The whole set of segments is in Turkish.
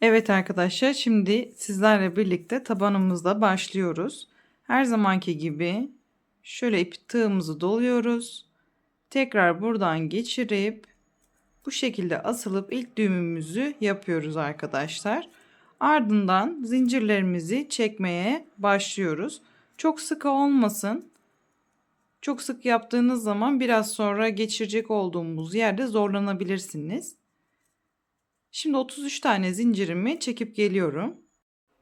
Evet arkadaşlar şimdi sizlerle birlikte tabanımızda başlıyoruz. Her zamanki gibi şöyle ip tığımızı doluyoruz. Tekrar buradan geçirip bu şekilde asılıp ilk düğümümüzü yapıyoruz arkadaşlar. Ardından zincirlerimizi çekmeye başlıyoruz. Çok sıkı olmasın. Çok sık yaptığınız zaman biraz sonra geçirecek olduğumuz yerde zorlanabilirsiniz. Şimdi 33 tane zincirimi çekip geliyorum.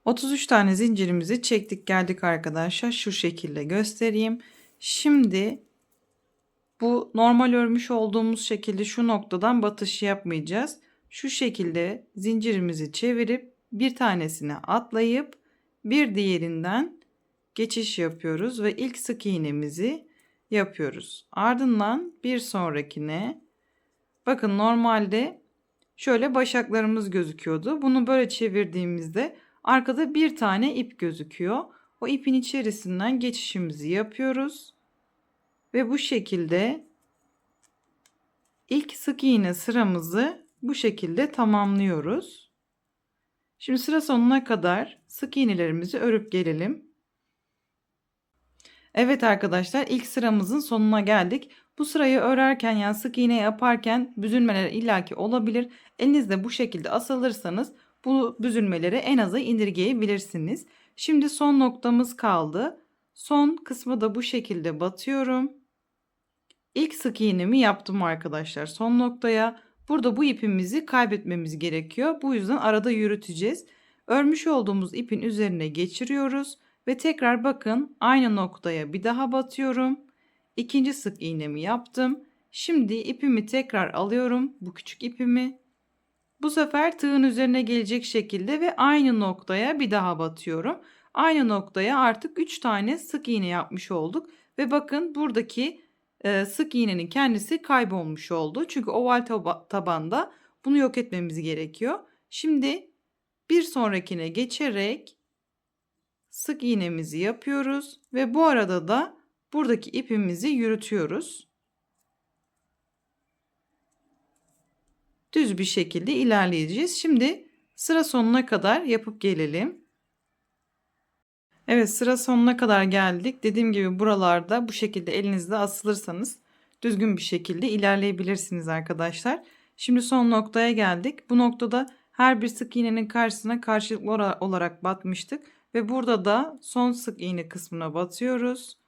33 tane zincirimizi çektik geldik arkadaşlar. Şu şekilde göstereyim. Şimdi bu normal örmüş olduğumuz şekilde şu noktadan batış yapmayacağız. Şu şekilde zincirimizi çevirip bir tanesine atlayıp bir diğerinden geçiş yapıyoruz ve ilk sık iğnemizi yapıyoruz. Ardından bir sonrakine bakın normalde şöyle başaklarımız gözüküyordu. Bunu böyle çevirdiğimizde arkada bir tane ip gözüküyor. O ipin içerisinden geçişimizi yapıyoruz. Ve bu şekilde ilk sık iğne sıramızı bu şekilde tamamlıyoruz. Şimdi sıra sonuna kadar sık iğnelerimizi örüp gelelim. Evet arkadaşlar ilk sıramızın sonuna geldik. Bu sırayı örerken yani sık iğne yaparken büzülmeler illaki olabilir. Elinizde bu şekilde asılırsanız bu büzülmeleri en aza indirgeyebilirsiniz. Şimdi son noktamız kaldı. Son kısmı da bu şekilde batıyorum. İlk sık iğnemi yaptım arkadaşlar. Son noktaya burada bu ipimizi kaybetmemiz gerekiyor. Bu yüzden arada yürüteceğiz. Örmüş olduğumuz ipin üzerine geçiriyoruz ve tekrar bakın aynı noktaya bir daha batıyorum. İkinci sık iğnemi yaptım. Şimdi ipimi tekrar alıyorum. Bu küçük ipimi. Bu sefer tığın üzerine gelecek şekilde ve aynı noktaya bir daha batıyorum. Aynı noktaya artık 3 tane sık iğne yapmış olduk. Ve bakın buradaki e, sık iğnenin kendisi kaybolmuş oldu. Çünkü oval taba tabanda bunu yok etmemiz gerekiyor. Şimdi bir sonrakine geçerek sık iğnemizi yapıyoruz ve bu arada da buradaki ipimizi yürütüyoruz. Düz bir şekilde ilerleyeceğiz. Şimdi sıra sonuna kadar yapıp gelelim. Evet sıra sonuna kadar geldik. Dediğim gibi buralarda bu şekilde elinizde asılırsanız düzgün bir şekilde ilerleyebilirsiniz arkadaşlar. Şimdi son noktaya geldik. Bu noktada her bir sık iğnenin karşısına karşılıklı olarak batmıştık. Ve burada da son sık iğne kısmına batıyoruz.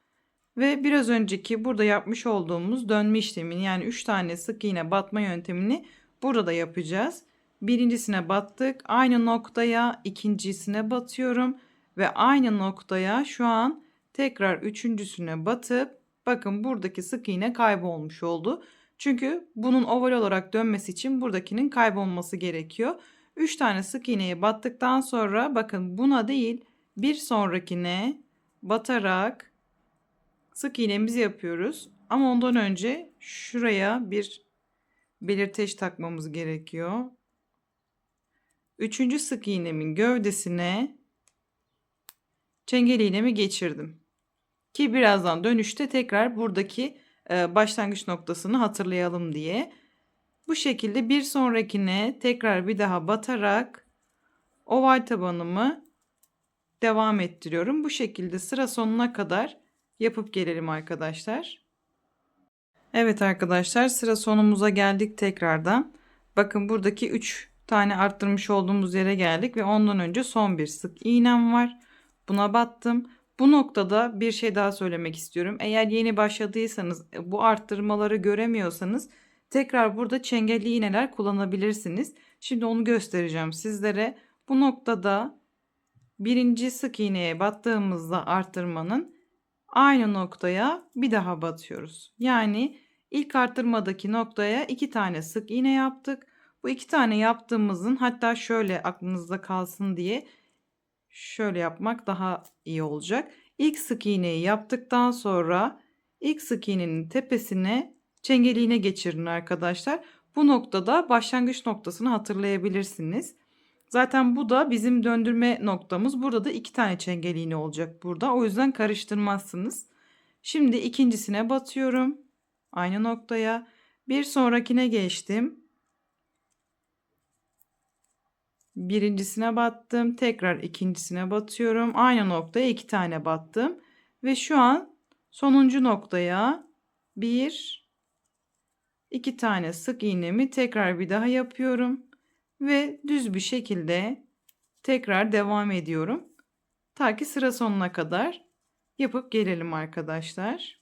Ve biraz önceki burada yapmış olduğumuz dönme işlemini yani 3 tane sık iğne batma yöntemini burada da yapacağız. Birincisine battık. Aynı noktaya ikincisine batıyorum. Ve aynı noktaya şu an tekrar üçüncüsüne batıp bakın buradaki sık iğne kaybolmuş oldu. Çünkü bunun oval olarak dönmesi için buradakinin kaybolması gerekiyor. 3 tane sık iğneye battıktan sonra bakın buna değil bir sonrakine batarak sık iğnemizi yapıyoruz. Ama ondan önce şuraya bir belirteç takmamız gerekiyor. Üçüncü sık iğnemin gövdesine çengel iğnemi geçirdim. Ki birazdan dönüşte tekrar buradaki e, başlangıç noktasını hatırlayalım diye. Bu şekilde bir sonrakine tekrar bir daha batarak oval tabanımı devam ettiriyorum. Bu şekilde sıra sonuna kadar yapıp gelelim arkadaşlar. Evet arkadaşlar sıra sonumuza geldik tekrardan. Bakın buradaki 3 tane arttırmış olduğumuz yere geldik ve ondan önce son bir sık iğnem var. Buna battım. Bu noktada bir şey daha söylemek istiyorum. Eğer yeni başladıysanız bu arttırmaları göremiyorsanız tekrar burada çengelli iğneler kullanabilirsiniz. Şimdi onu göstereceğim sizlere. Bu noktada birinci sık iğneye battığımızda arttırmanın aynı noktaya bir daha batıyoruz. Yani ilk arttırmadaki noktaya iki tane sık iğne yaptık. Bu iki tane yaptığımızın hatta şöyle aklınızda kalsın diye şöyle yapmak daha iyi olacak. İlk sık iğneyi yaptıktan sonra ilk sık iğnenin tepesine çengeliğine geçirin arkadaşlar. Bu noktada başlangıç noktasını hatırlayabilirsiniz. Zaten bu da bizim döndürme noktamız. Burada da iki tane çengel iğne olacak burada. O yüzden karıştırmazsınız. Şimdi ikincisine batıyorum. Aynı noktaya. Bir sonrakine geçtim. birincisine battım. Tekrar ikincisine batıyorum. Aynı noktaya iki tane battım. Ve şu an sonuncu noktaya bir, iki tane sık iğnemi tekrar bir daha yapıyorum. Ve düz bir şekilde tekrar devam ediyorum. Ta ki sıra sonuna kadar yapıp gelelim arkadaşlar.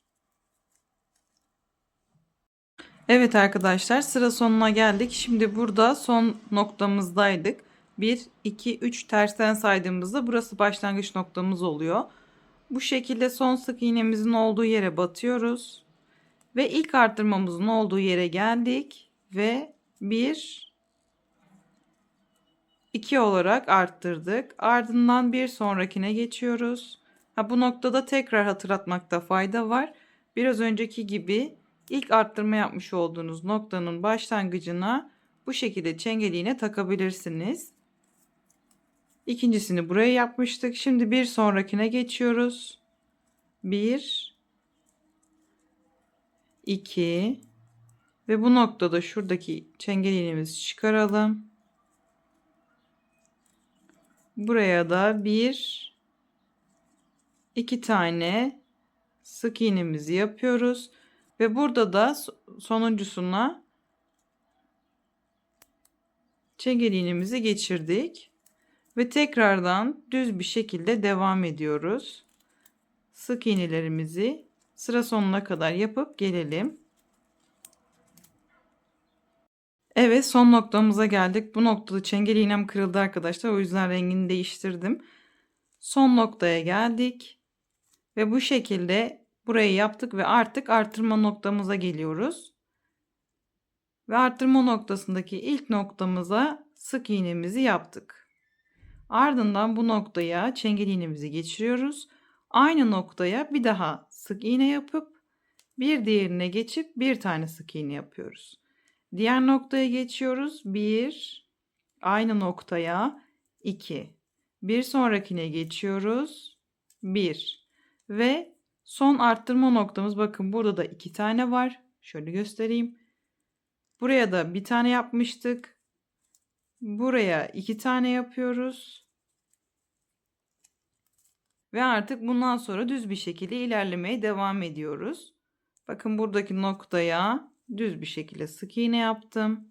Evet arkadaşlar sıra sonuna geldik. Şimdi burada son noktamızdaydık. 1, 2, 3 tersten saydığımızda burası başlangıç noktamız oluyor. Bu şekilde son sık iğnemizin olduğu yere batıyoruz. Ve ilk arttırmamızın olduğu yere geldik. Ve 1, 2 olarak arttırdık. Ardından bir sonrakine geçiyoruz. Ha, bu noktada tekrar hatırlatmakta fayda var. Biraz önceki gibi ilk arttırma yapmış olduğunuz noktanın başlangıcına bu şekilde çengeliğine takabilirsiniz. İkincisini buraya yapmıştık. Şimdi bir sonrakine geçiyoruz. 1 2 ve bu noktada şuradaki çengeliğimizi çıkaralım. Buraya da bir iki tane sık iğnemizi yapıyoruz ve burada da sonuncusuna çengel geçirdik ve tekrardan düz bir şekilde devam ediyoruz. Sık iğnelerimizi sıra sonuna kadar yapıp gelelim. Evet son noktamıza geldik. Bu noktada çengel iğnem kırıldı arkadaşlar. O yüzden rengini değiştirdim. Son noktaya geldik. Ve bu şekilde burayı yaptık ve artık artırma noktamıza geliyoruz. Ve artırma noktasındaki ilk noktamıza sık iğnemizi yaptık. Ardından bu noktaya çengel iğnemizi geçiriyoruz. Aynı noktaya bir daha sık iğne yapıp bir diğerine geçip bir tane sık iğne yapıyoruz. Diğer noktaya geçiyoruz. 1 aynı noktaya 2. Bir sonrakine geçiyoruz. 1 ve son arttırma noktamız bakın burada da iki tane var. Şöyle göstereyim. Buraya da bir tane yapmıştık. Buraya iki tane yapıyoruz. Ve artık bundan sonra düz bir şekilde ilerlemeye devam ediyoruz. Bakın buradaki noktaya düz bir şekilde sık iğne yaptım.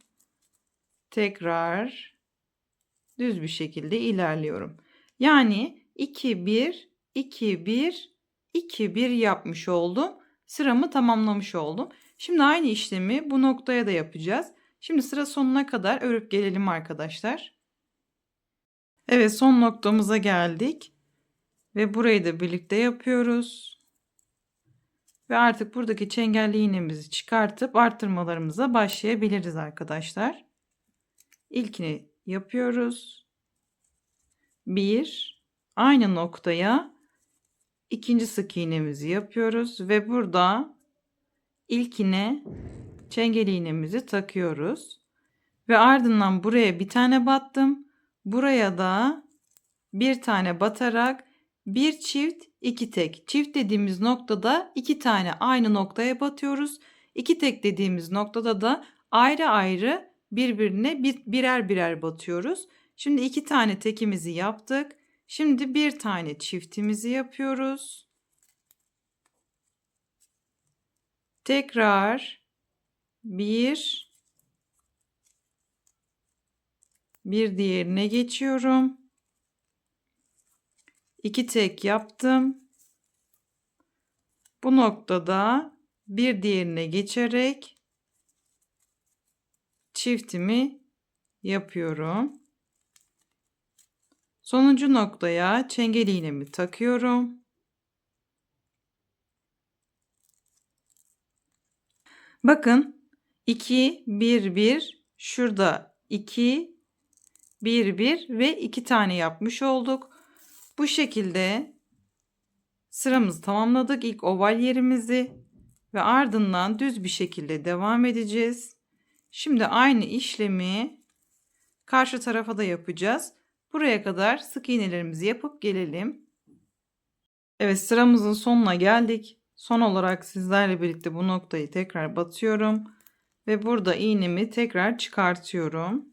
Tekrar düz bir şekilde ilerliyorum. Yani 2 1 2 1 2 1 yapmış oldum. Sıramı tamamlamış oldum. Şimdi aynı işlemi bu noktaya da yapacağız. Şimdi sıra sonuna kadar örüp gelelim arkadaşlar. Evet son noktamıza geldik. Ve burayı da birlikte yapıyoruz. Ve artık buradaki çengelli iğnemizi çıkartıp arttırmalarımıza başlayabiliriz arkadaşlar. İlkini yapıyoruz. Bir, aynı noktaya ikinci sık iğnemizi yapıyoruz ve burada ilkine çengel iğnemizi takıyoruz. Ve ardından buraya bir tane battım. Buraya da bir tane batarak bir çift, iki tek. Çift dediğimiz noktada iki tane aynı noktaya batıyoruz. İki tek dediğimiz noktada da ayrı ayrı birbirine bir, birer birer batıyoruz. Şimdi iki tane tekimizi yaptık. Şimdi bir tane çiftimizi yapıyoruz. Tekrar bir bir diğerine geçiyorum. 2 tek yaptım. Bu noktada bir diğerine geçerek çiftimi yapıyorum. Sonuncu noktaya çengel iğnemi takıyorum. Bakın 2 1 1 şurada 2 1 1 ve 2 tane yapmış olduk. Bu şekilde sıramızı tamamladık. İlk oval yerimizi ve ardından düz bir şekilde devam edeceğiz. Şimdi aynı işlemi karşı tarafa da yapacağız. Buraya kadar sık iğnelerimizi yapıp gelelim. Evet sıramızın sonuna geldik. Son olarak sizlerle birlikte bu noktayı tekrar batıyorum. Ve burada iğnemi tekrar çıkartıyorum.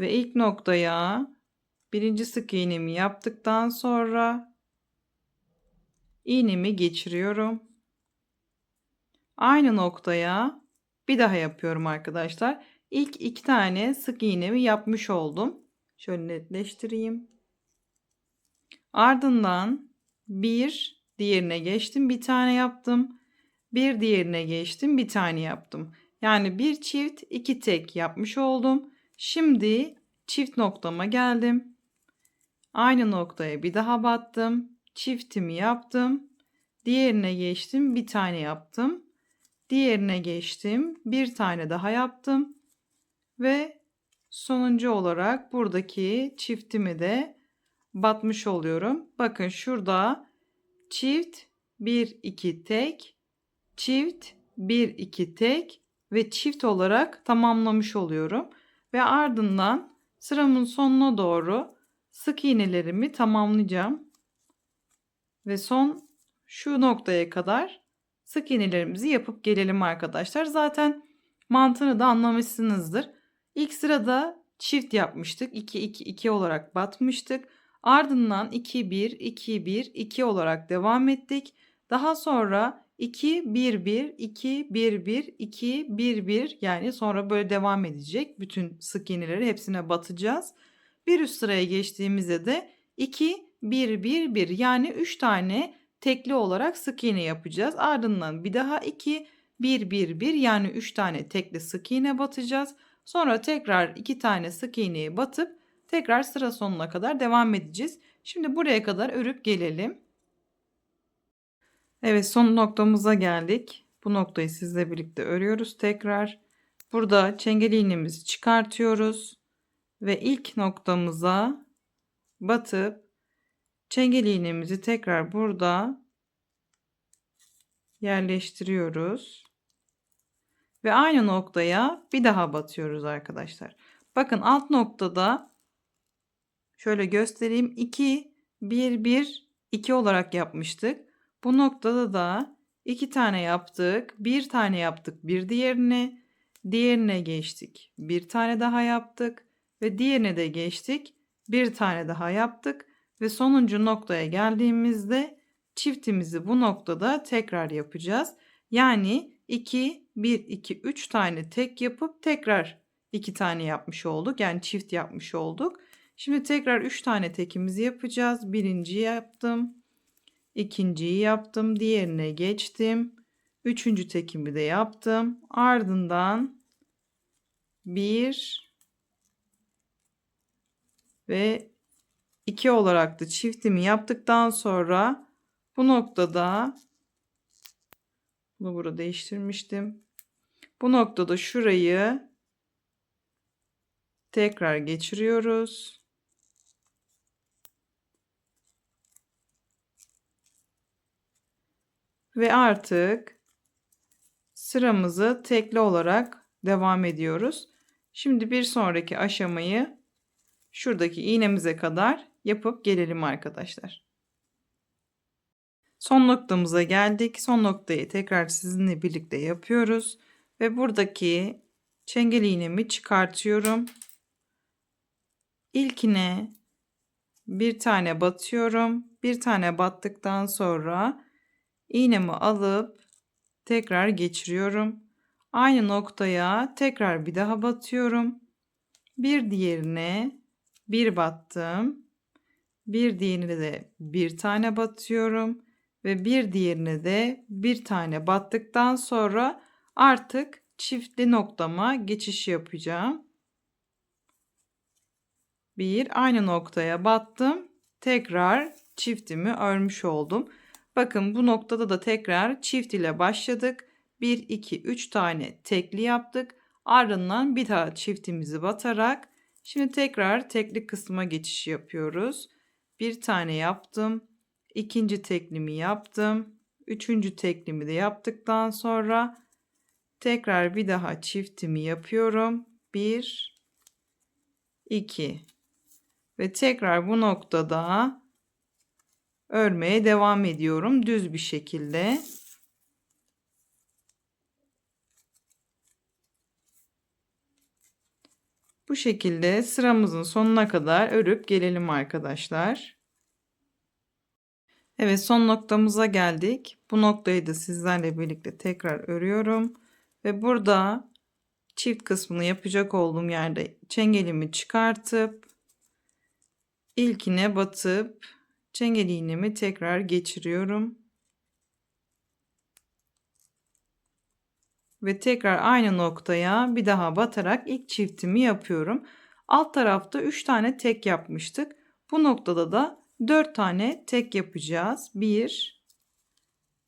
Ve ilk noktaya birinci sık iğnemi yaptıktan sonra iğnemi geçiriyorum. Aynı noktaya bir daha yapıyorum arkadaşlar. İlk iki tane sık iğnemi yapmış oldum. Şöyle netleştireyim. Ardından bir diğerine geçtim. Bir tane yaptım. Bir diğerine geçtim. Bir tane yaptım. Yani bir çift iki tek yapmış oldum. Şimdi çift noktama geldim. Aynı noktaya bir daha battım. Çiftimi yaptım. Diğerine geçtim. Bir tane yaptım. Diğerine geçtim. Bir tane daha yaptım. Ve sonuncu olarak buradaki çiftimi de batmış oluyorum. Bakın şurada çift 1 2 tek, çift 1 2 tek ve çift olarak tamamlamış oluyorum ve ardından sıramın sonuna doğru sık iğnelerimi tamamlayacağım. Ve son şu noktaya kadar sık iğnelerimizi yapıp gelelim arkadaşlar. Zaten mantığını da anlamışsınızdır. İlk sırada çift yapmıştık. 2 2 2 olarak batmıştık. Ardından 2 1 2 1 2 olarak devam ettik. Daha sonra 2 1 1 2 1 1 2 1 1 yani sonra böyle devam edecek. Bütün sık iğneleri hepsine batacağız. Bir üst sıraya geçtiğimizde de 2 1 1 1 yani 3 tane tekli olarak sık iğne yapacağız. Ardından bir daha 2 1 1 1 yani 3 tane tekli sık iğne batacağız. Sonra tekrar 2 tane sık iğneyi batıp tekrar sıra sonuna kadar devam edeceğiz. Şimdi buraya kadar örüp gelelim. Evet son noktamıza geldik. Bu noktayı sizle birlikte örüyoruz tekrar. Burada çengel iğnemizi çıkartıyoruz ve ilk noktamıza batıp çengel iğnemizi tekrar burada yerleştiriyoruz. Ve aynı noktaya bir daha batıyoruz arkadaşlar. Bakın alt noktada şöyle göstereyim 2 1 1 2 olarak yapmıştık. Bu noktada da iki tane yaptık. Bir tane yaptık bir diğerine. Diğerine geçtik. Bir tane daha yaptık. Ve diğerine de geçtik. Bir tane daha yaptık. Ve sonuncu noktaya geldiğimizde çiftimizi bu noktada tekrar yapacağız. Yani 2, 1, 2, 3 tane tek yapıp tekrar 2 tane yapmış olduk. Yani çift yapmış olduk. Şimdi tekrar 3 tane tekimizi yapacağız. Birinci yaptım. İkinciyi yaptım. Diğerine geçtim. Üçüncü tekimi de yaptım. Ardından bir ve iki olarak da çiftimi yaptıktan sonra bu noktada bunu burada değiştirmiştim. Bu noktada şurayı tekrar geçiriyoruz. Ve artık sıramızı tekli olarak devam ediyoruz. Şimdi bir sonraki aşamayı şuradaki iğnemize kadar yapıp gelelim arkadaşlar. Son noktamıza geldik. Son noktayı tekrar sizinle birlikte yapıyoruz. Ve buradaki çengel iğnemi çıkartıyorum. İlkine bir tane batıyorum. Bir tane battıktan sonra iğnemi alıp tekrar geçiriyorum. Aynı noktaya tekrar bir daha batıyorum. Bir diğerine bir battım. Bir diğerine de bir tane batıyorum ve bir diğerine de bir tane battıktan sonra artık çiftli noktama geçiş yapacağım. Bir aynı noktaya battım. Tekrar çiftimi örmüş oldum. Bakın bu noktada da tekrar çift ile başladık. 1, 2, 3 tane tekli yaptık. Ardından bir daha çiftimizi batarak şimdi tekrar tekli kısma geçiş yapıyoruz. Bir tane yaptım. ikinci teklimi yaptım. Üçüncü teklimi de yaptıktan sonra tekrar bir daha çiftimi yapıyorum. 1 2 ve tekrar bu noktada örmeye devam ediyorum düz bir şekilde. Bu şekilde sıramızın sonuna kadar örüp gelelim arkadaşlar. Evet son noktamıza geldik. Bu noktayı da sizlerle birlikte tekrar örüyorum. Ve burada çift kısmını yapacak olduğum yerde çengelimi çıkartıp ilkine batıp çengel iğnemi tekrar geçiriyorum. Ve tekrar aynı noktaya bir daha batarak ilk çiftimi yapıyorum. Alt tarafta 3 tane tek yapmıştık. Bu noktada da 4 tane tek yapacağız. 1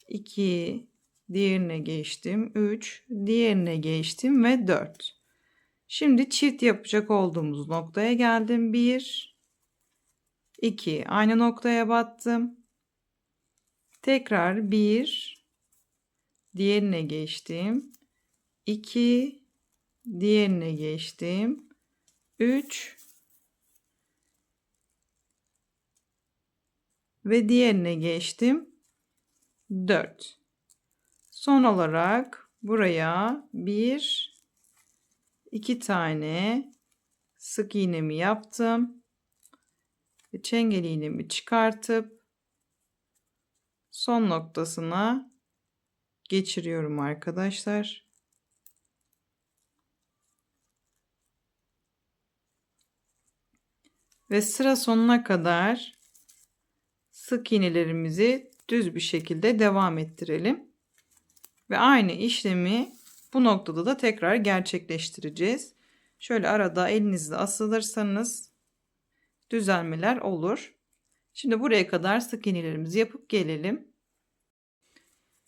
2 diğerine geçtim. 3 diğerine geçtim ve 4. Şimdi çift yapacak olduğumuz noktaya geldim. 1 2 aynı noktaya battım. Tekrar 1 diğerine geçtim. 2 diğerine geçtim. 3 ve diğerine geçtim. 4. Son olarak buraya bir iki tane sık iğnemi yaptım. Ve çengel iğnemi çıkartıp son noktasına geçiriyorum arkadaşlar. Ve sıra sonuna kadar sık iğnelerimizi düz bir şekilde devam ettirelim. Ve aynı işlemi bu noktada da tekrar gerçekleştireceğiz. Şöyle arada elinizle asılırsanız düzelmeler olur. Şimdi buraya kadar sık iğnelerimizi yapıp gelelim.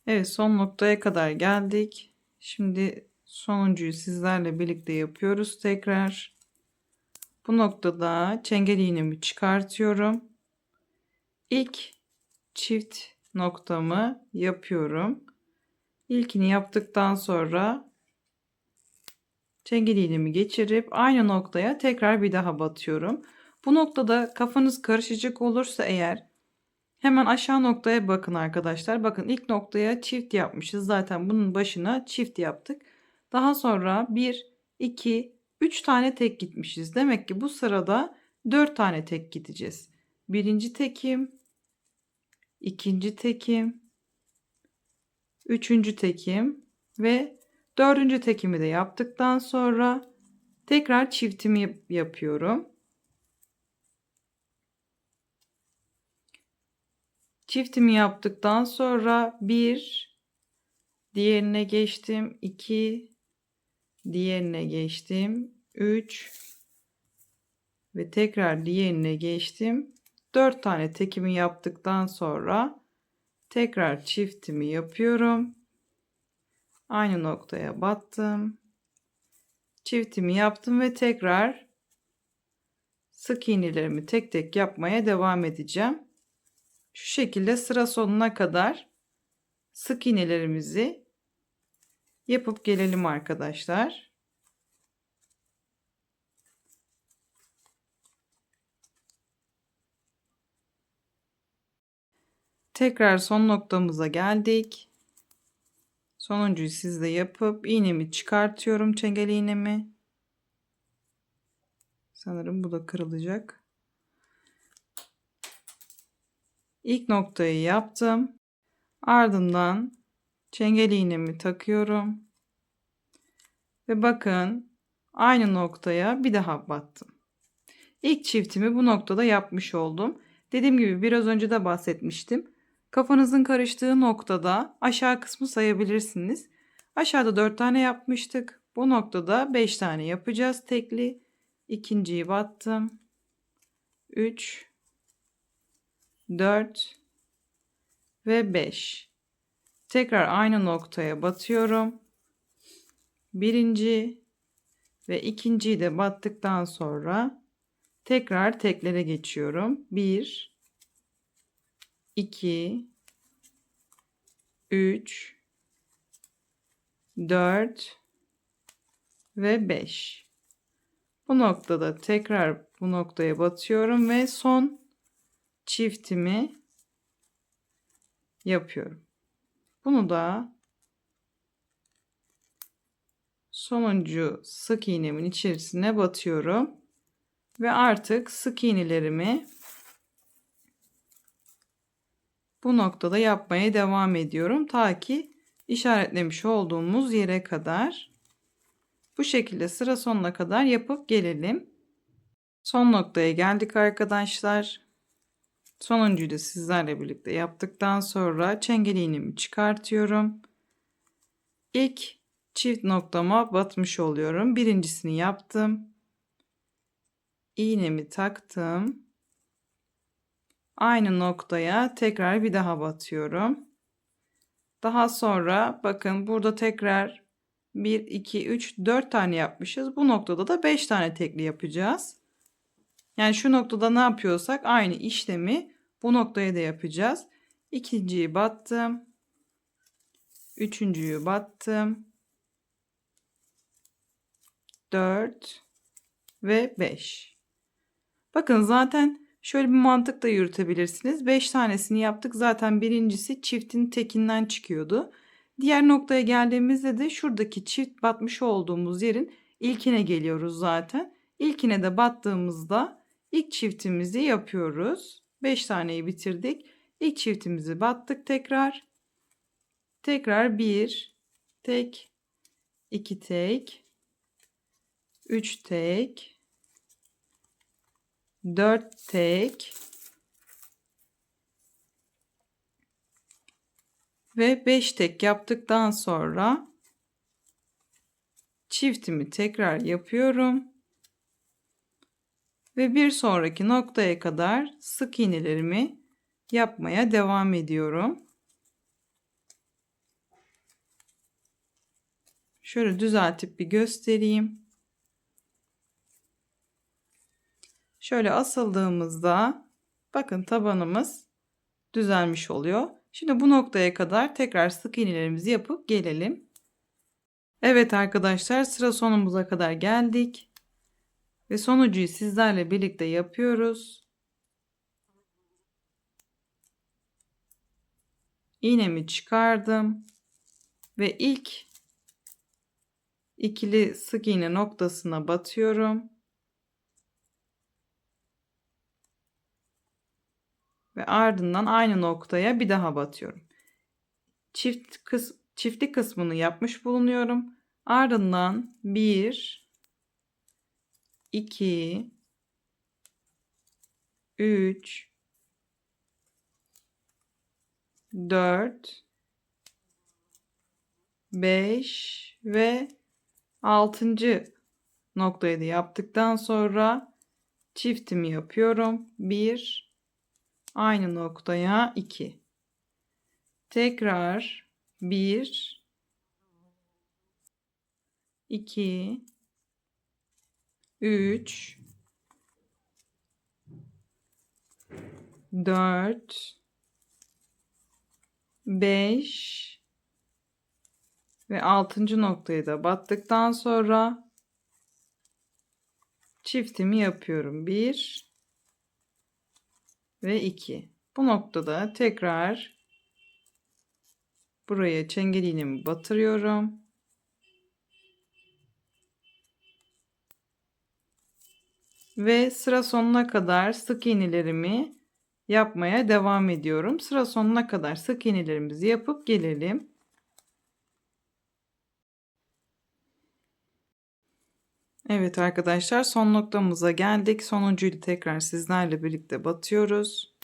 Evet son noktaya kadar geldik. Şimdi sonuncuyu sizlerle birlikte yapıyoruz tekrar. Bu noktada çengel iğnemi çıkartıyorum. İlk çift noktamı yapıyorum. İlkini yaptıktan sonra çengel iğnemi geçirip aynı noktaya tekrar bir daha batıyorum. Bu noktada kafanız karışacak olursa eğer hemen aşağı noktaya bakın arkadaşlar. Bakın ilk noktaya çift yapmışız. Zaten bunun başına çift yaptık. Daha sonra 1, 2, 3 tane tek gitmişiz. Demek ki bu sırada 4 tane tek gideceğiz. Birinci tekim, ikinci tekim, üçüncü tekim ve dördüncü tekimi de yaptıktan sonra tekrar çiftimi yapıyorum. Çiftimi yaptıktan sonra bir diğerine geçtim. 2 diğerine geçtim. 3 ve tekrar diğerine geçtim. 4 tane tekimi yaptıktan sonra tekrar çiftimi yapıyorum. Aynı noktaya battım. Çiftimi yaptım ve tekrar sık iğnelerimi tek tek yapmaya devam edeceğim. Şu şekilde sıra sonuna kadar sık iğnelerimizi yapıp gelelim arkadaşlar. Tekrar son noktamıza geldik. Sonuncuyu sizde yapıp iğnemi çıkartıyorum çengel iğnemi. Sanırım bu da kırılacak. İlk noktayı yaptım. Ardından çengel iğnemi takıyorum. Ve bakın aynı noktaya bir daha battım. İlk çiftimi bu noktada yapmış oldum. Dediğim gibi biraz önce de bahsetmiştim. Kafanızın karıştığı noktada aşağı kısmı sayabilirsiniz. Aşağıda 4 tane yapmıştık. Bu noktada 5 tane yapacağız tekli. İkinciyi battım. 3 4 ve 5. Tekrar aynı noktaya batıyorum. Birinci ve ikinciyi de battıktan sonra tekrar teklere geçiyorum. 1 2 3 4 ve 5. Bu noktada tekrar bu noktaya batıyorum ve son çiftimi yapıyorum. Bunu da sonuncu sık iğnemin içerisine batıyorum. Ve artık sık iğnelerimi bu noktada yapmaya devam ediyorum. Ta ki işaretlemiş olduğumuz yere kadar. Bu şekilde sıra sonuna kadar yapıp gelelim. Son noktaya geldik arkadaşlar. Sonuncuyu da sizlerle birlikte yaptıktan sonra çengel iğnemi çıkartıyorum. İlk çift noktama batmış oluyorum. Birincisini yaptım. İğnemi taktım. Aynı noktaya tekrar bir daha batıyorum. Daha sonra bakın burada tekrar 1, 2, 3, 4 tane yapmışız. Bu noktada da 5 tane tekli yapacağız. Yani şu noktada ne yapıyorsak aynı işlemi bu noktaya da yapacağız. İkinciyi battım. Üçüncüyü battım. 4 ve 5. Bakın zaten şöyle bir mantık da yürütebilirsiniz. 5 tanesini yaptık. Zaten birincisi çiftin tekinden çıkıyordu. Diğer noktaya geldiğimizde de şuradaki çift batmış olduğumuz yerin ilkine geliyoruz zaten. İlkine de battığımızda ilk çiftimizi yapıyoruz. 5 taneyi bitirdik. İlk çiftimizi battık tekrar. Tekrar 1 tek 2 tek 3 tek 4 tek ve 5 tek yaptıktan sonra çiftimi tekrar yapıyorum. Ve bir sonraki noktaya kadar sık iğnelerimi yapmaya devam ediyorum. Şöyle düzeltip bir göstereyim. Şöyle asıldığımızda bakın tabanımız düzelmiş oluyor. Şimdi bu noktaya kadar tekrar sık iğnelerimizi yapıp gelelim. Evet arkadaşlar sıra sonumuza kadar geldik. Ve sonucuyu sizlerle birlikte yapıyoruz. İğnemi çıkardım. Ve ilk ikili sık iğne noktasına batıyorum. Ve ardından aynı noktaya bir daha batıyorum. Çift kıs çiftlik kısmını yapmış bulunuyorum. Ardından 1 2 3 4 5 ve 6. noktayı da yaptıktan sonra çiftimi yapıyorum. 1 aynı noktaya 2 tekrar 1 2 3 4 5 ve 6. noktayı da battıktan sonra çiftimi yapıyorum. 1 ve 2. Bu noktada tekrar buraya çengel iğnemi batırıyorum. Ve sıra sonuna kadar sık iğnelerimi yapmaya devam ediyorum. Sıra sonuna kadar sık iğnelerimizi yapıp gelelim. Evet arkadaşlar son noktamıza geldik. Sonuncuyu tekrar sizlerle birlikte batıyoruz.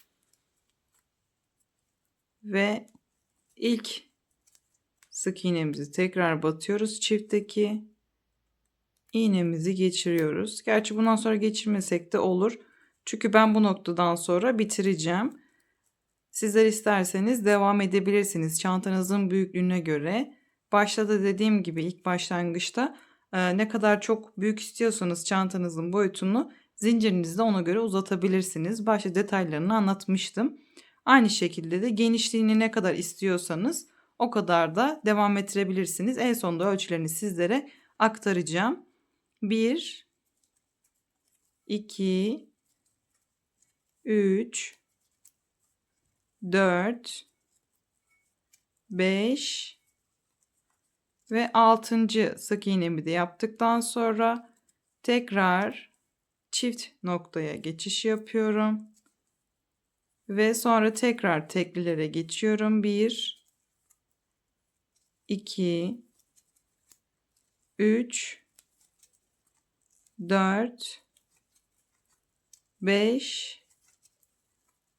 Ve ilk sık iğnemizi tekrar batıyoruz çiftteki iğnemizi geçiriyoruz. Gerçi bundan sonra geçirmesek de olur. Çünkü ben bu noktadan sonra bitireceğim. Sizler isterseniz devam edebilirsiniz çantanızın büyüklüğüne göre. Başta da dediğim gibi ilk başlangıçta e, ne kadar çok büyük istiyorsanız çantanızın boyutunu zincirinizi de ona göre uzatabilirsiniz. Başta detaylarını anlatmıştım. Aynı şekilde de genişliğini ne kadar istiyorsanız o kadar da devam ettirebilirsiniz. En sonunda ölçülerini sizlere aktaracağım. 1 2 3 4 5 Ve 6. sık iğnemi de yaptıktan sonra tekrar çift noktaya geçiş yapıyorum. Ve sonra tekrar teklilere geçiyorum. 1 2 3 4 5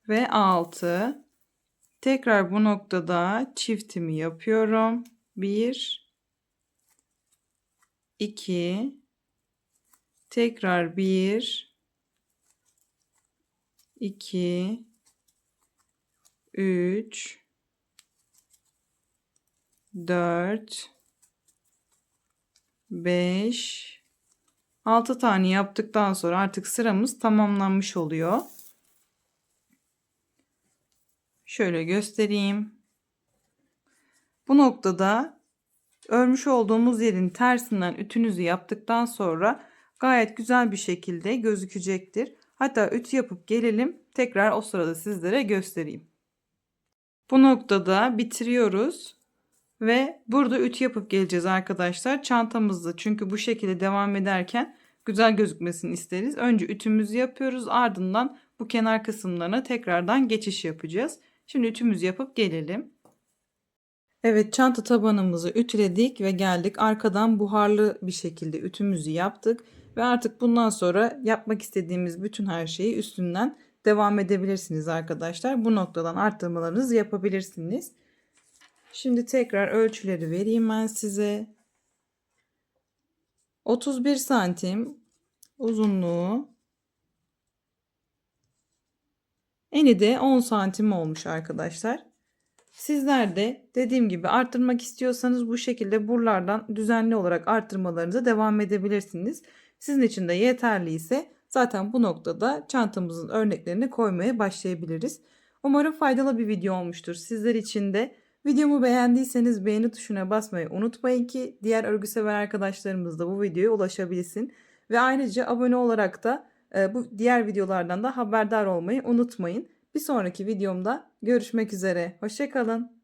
ve 6 tekrar bu noktada çiftimi yapıyorum. 1 2 tekrar 1 2 3 4 5 6 tane yaptıktan sonra artık sıramız tamamlanmış oluyor. Şöyle göstereyim. Bu noktada örmüş olduğumuz yerin tersinden ütünüzü yaptıktan sonra gayet güzel bir şekilde gözükecektir. Hatta ütü yapıp gelelim. Tekrar o sırada sizlere göstereyim. Bu noktada bitiriyoruz. Ve burada ütü yapıp geleceğiz arkadaşlar. Çantamızda çünkü bu şekilde devam ederken güzel gözükmesini isteriz. Önce ütümüzü yapıyoruz. Ardından bu kenar kısımlarına tekrardan geçiş yapacağız. Şimdi ütümüzü yapıp gelelim. Evet çanta tabanımızı ütüledik ve geldik. Arkadan buharlı bir şekilde ütümüzü yaptık. Ve artık bundan sonra yapmak istediğimiz bütün her şeyi üstünden devam edebilirsiniz arkadaşlar. Bu noktadan arttırmalarınızı yapabilirsiniz. Şimdi tekrar ölçüleri vereyim ben size. 31 santim uzunluğu. Eni de 10 santim olmuş arkadaşlar. Sizler de dediğim gibi arttırmak istiyorsanız bu şekilde buralardan düzenli olarak arttırmalarınıza devam edebilirsiniz. Sizin için de yeterli ise zaten bu noktada çantamızın örneklerini koymaya başlayabiliriz. Umarım faydalı bir video olmuştur. Sizler için de Videomu beğendiyseniz beğeni tuşuna basmayı unutmayın ki diğer örgü sever arkadaşlarımız da bu videoya ulaşabilsin. Ve ayrıca abone olarak da e, bu diğer videolardan da haberdar olmayı unutmayın. Bir sonraki videomda görüşmek üzere. Hoşçakalın.